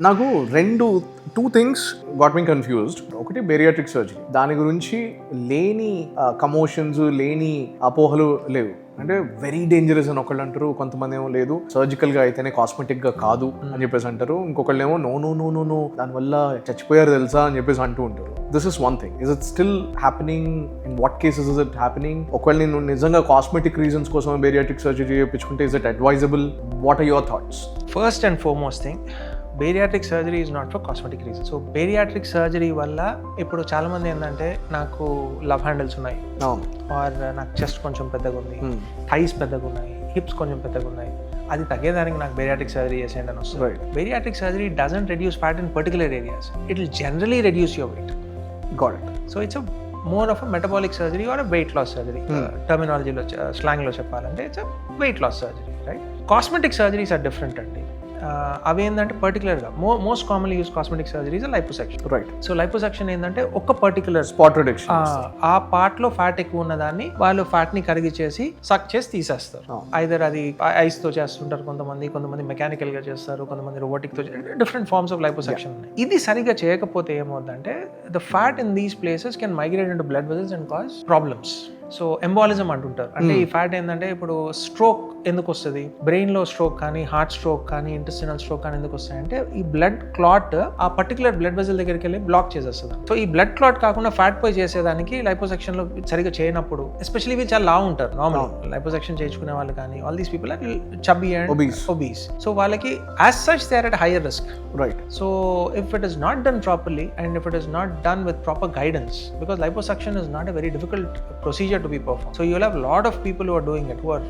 నాకు రెండు two things got me confused ఒకటి బేరియాట్రిక్ సర్జరీ దాని గురించి లేని కమోషన్స్ లేని అపోహలు లేవు. అంటే వెరీ డేంజరస్ అని ఒకళ్ళు అంటారు కొంతమంది ఏమో లేదు సర్జికల్గా అయితేనే కాస్మెటిక్గా కాదు అని చెప్పేసి అంటారు. ఇంకొకళ్ళు ఏమో no no no no no దానివల్ల చచ్చిపోయారు తెలుసా? అని చెప్పేసి అంటూ ఉంటారు. This is one thing is it still happening in what cases is it happening ఒకవేళ నేను నిజంగా కాస్మెటిక్ రీజన్స్ కోసం బేరియాట్రిక్ సర్జరీ చేయించుకుంటే is it advisable what are your thoughts first and foremost thing bariatric surgery is not for cosmetic reason so bariatric surgery వల్ల ఇప్పుడు చాలామంది ఏంటంటే నాకు లవ్ హ్యాండిల్స్ ఉన్నాయి. ఆర్ నాకు చెస్ట్ కొంచెం పెద్దగా ఉంది. Hmm. థైస్ పెద్దగా ఉన్నాయి. హిప్స్ కొంచెం పెద్దగా ఉన్నాయి. అది తగ్గేదానికి నాకు బేరియాట్రిక్ సర్జరీ చేసేయండి అని వస్తుంది. Bariatric surgery doesn't reduce fat in particular areas it will generally reduce your weight it so it's more of a metabolic surgery or weight loss surgery టర్మినాలజీలో స్లాంగ్లో చెప్పాలంటే it's weight loss surgery right cosmetic surgeries are different అండి. అవి ఏంటంటే పర్టికులర్గా mo most commonly use cosmetic surgeries liposuction right so liposuction ఏంటంటే ఒక particular spot reduction ఆ పార్ట్లో ఫ్యాట్ ఎక్కువ ఉన్న దాన్ని వాళ్ళు ఫ్యాట్ని కరిగిచేసి సక్ చేసి తీసేస్తారు. ఐదర్ అది ఐస్తో చేస్తుంటారు కొంతమంది కొంతమంది మెకానికల్గా చేస్తారు కొంతమంది రోబోటిక్తో డిఫరెంట్ ఫార్మ్స్ ఆఫ్ లైపోసెక్షన్ ఉన్నాయి. ఇది సరిగా చేయకపోతే ఏమవుతుందంటే the fat in these places can migrate in blood vessels and cause problems so embolism అంటుంటారు. అంటే ఈ ఫ్యాట్ ఏంటంటే ఇప్పుడు స్ట్రోక్ ఎందుకు వస్తుంది బ్రెయిన్లో స్ట్రోక్ కానీ హార్ట్ స్ట్రోక్ కానీ ఇంటెస్టినల్ స్ట్రోక్ కానీ ఎందుకు వస్తాయంటే ఈ బ్లడ్ క్లాట్ ఆ పర్టికులర్ బ్లడ్ వెజల్ దగ్గరికి వెళ్ళి బ్లాక్ చేసేస్తుంది. సో ఈ బ్లడ్ క్లాట్ కాకుండా ఫ్యాట్ పై చేసేదానికి లైపోసెక్షన్లో సరిగా చేయనప్పుడు ఎస్పెషల్లీ వీళ్ళు చాలా లావు ఉంటారు నార్మల్ లైపోసెక్షన్ చేయించుకునే వాళ్ళు కానీ all these people are chubby and. Obese so వాళ్ళకి as such they are at higher risk right So if it is not done properly and if it is not done with proper guidance, because liposuction is not a very difficult procedure to be performed. So you'll have a lot of people who are doing it who are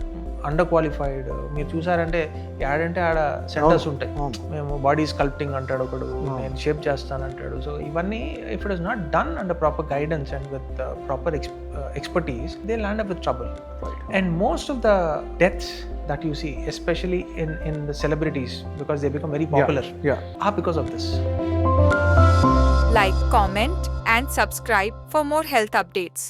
underqualified మీరు చూసారంటే యాడంటే ఆడ centres ఉంటాయి. మేము body sculpting అంటాడు ఒకడు నేను shape చేస్తాను అంటాడు. సో ఇవన్నీ if it is not done under proper guidance and with proper expertise they land up with trouble and most of the deaths that you see especially in in the celebrities because they become very popular yeah are because of this. Like, comment, and subscribe for more health updates.